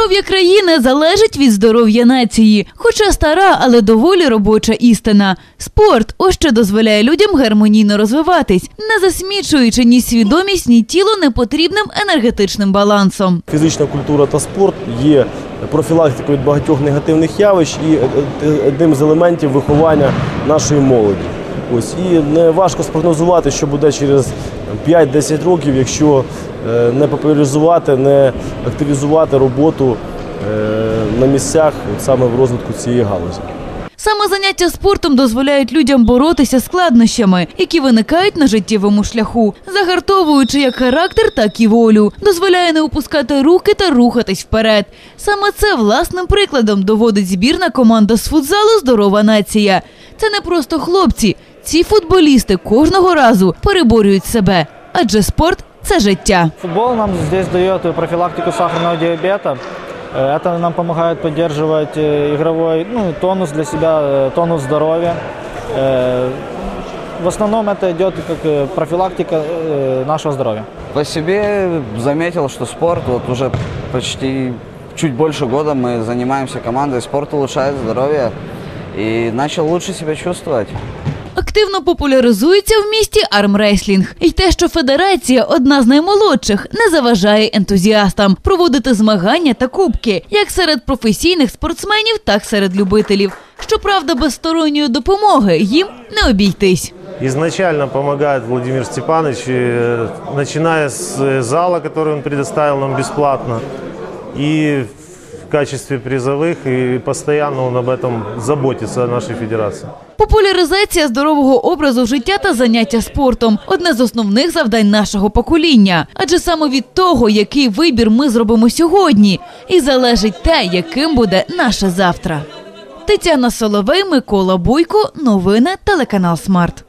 Здоров'я країни залежить від здоров'я нації. Хоча стара, але доволі робоча істина. Спорт ось що дозволяє людям гармонійно розвиватись, не засмічуючи ні свідомість, ні тіло непотрібним енергетичним балансом. Фізична культура та спорт є профілактикою багатьох негативних явищ і е, е, одним з елементів виховання нашої молоді. Ось і не важко спрогнозувати, що буде через 5-10 років, якщо е, не популяризувати, не активізувати роботу е, на місцях саме в розвитку цієї галузі. Саме заняття спортом дозволяють людям боротися з складнощами, які виникають на життєвому шляху, загартовуючи як характер, так і волю, дозволяє не опускати руки та рухатись вперед. Саме це власним прикладом доводить збірна команда з футзалу Здорова нація. Це не просто хлопці. Ці футболісти кожного разу переборюють себе, адже спорт це життя. Футбол нам здесь дает профилактику сахарного диабета. Э, Это нам помогает поддерживать э, игровой ну, тонус для себя, э, тонус здоровья. Э, В основном это идет как э, профилактика э, нашего здоровья. По себе заметил, что спорт, вот уже почти чуть больше года мы занимаемся командой, спорт улучшает здоровье и начал лучше себя чувствовать. Активно популяризується в місті армреслінг. І те, що федерація одна з наймолодших, не заважає ентузіастам проводити змагання та кубки як серед професійних спортсменів, так серед любителів. Щоправда, без сторонньої допомоги їм не обійтись. Изначально помогает Владимир Степанович, э, начиная с э, зала, который он предоставил нам бесплатно, и в качестве призовых, и постоянно он об этом заботится, о нашей федерации. Популяризація здорового образу життя та заняття спортом одне з основних завдань нашого покоління. Адже саме від того, який вибір ми зробимо сьогодні, і залежить те, яким буде наше завтра. Тетяна Соловей, Микола Бойко, новини телеканал Смарт.